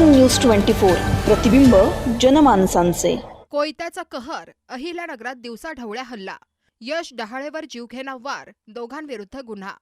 News twenty four प्रतिबिंब जनमानसांचे. कोयत्याचा कहर अहिल्यानगरात दिवसा ढवळ्या हल्ला. यश डहाळेवर जीवघेणा वार दोघांविरुद्ध गुन्हा.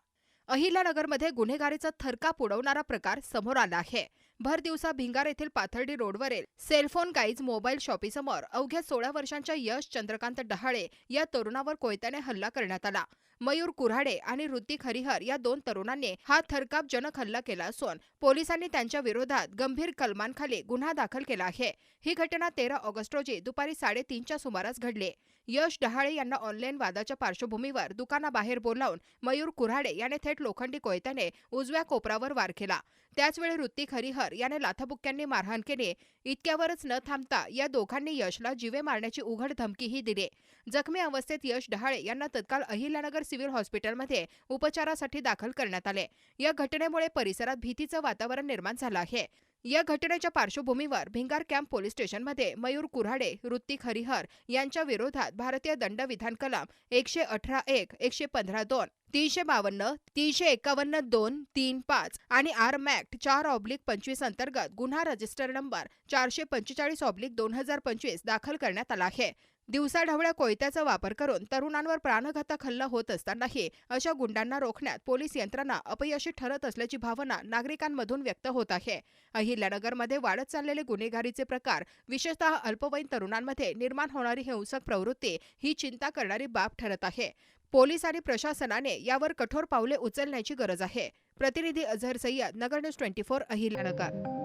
अहिल्यानगरमध्ये गुन्हेगारीचा थरका पुडवणारा प्रकार समोर आला आहे. भर दिवसा भिंगार येथील पाथर्डी रोडवरील सेलफोन गाईज मोबाईल शॉपीसमोर अवघ्या सोळा वर्षांच्या यश चंद्रकांत डहाळे या तरुणावर कोयत्याने हल्ला करण्यात आला. मयूर कुऱ्हाडे आणि ऋतिक हरिहर या दोन तरुणांनी हा थरकापजनक हल्ला केला असून पोलिसांनी त्यांच्या विरोधात गंभीर कलमांखाली गुन्हा दाखल केला आहे. ही घटना तेरा ऑगस्ट रोजी दुपारी साडेतीनच्या सुमारास घडली. यश डहाळे यांना ऑनलाईन वादाच्या पार्श्वभूमीवर दुकानाबाहेर बोलावून मयूर कुऱ्हाडे याने थेट लोखंडी कोयत्याने उजव्या कोपरावर वार केला. त्याचवेळी ऋतिक हरिहर याने लाथाबुक्क्यांनी मारहाण केली. इतक्यावरच न थांबता या दोघांनी यशला जीवे मारण्याची उघड धमकीही दिली. जखमी अवस्थेत यश डहाळे यांना तत्काळ अहिल्यानगर सिव्हिल हॉस्पिटलमध्ये उपचारासाठी दाखल करण्यात आले. या घटनेमुळे परिसरात भीतीचं वातावरण निर्माण झालं आहे. या घटनेच्या पार्श्वभूमीवर भिंगार कॅम्प पोलीस स्टेशनमध्ये मयूर कुऱ्हाडे ऋत्विक हरिहर यांच्या विरोधात भारतीय दंड विधान कलम एकशे अठरा एक एकशे पंधरा दोन तीनशे बावन्न तीनशे एकावन्न दोन तीन पाच आणि आर्म ऍक्ट चार ऑब्लिक पंचवीस अंतर्गत गुन्हा रजिस्टर नंबर चारशे पंचेचाळीस ऑब्लिक दोन हजार पंचवीस दाखल करण्यात आला आहे. दिवसाढवळ्या कोयत्याचा वापर करून तरुणांवर प्राणघातक हल्ला होत असतानाही अशा गुंडांना रोखण्यात पोलीस यंत्रणा अपयशी ठरत असल्याची भावना नागरिकांमधून व्यक्त होत आहे. अहिल्यानगरमध्ये वाढत चाललेले गुन्हेगारीचे प्रकार विशेषतः अल्पवयीन तरुणांमध्ये निर्माण होणारी हिंसक प्रवृत्ती ही चिंता करणारी बाब ठरत आहे. पोलीस आणि प्रशासनाने यावर कठोर पावले उचलण्याची गरज आहे. प्रतिनिधी Azhar Sayyed Nagar news twenty four Ahilyanagar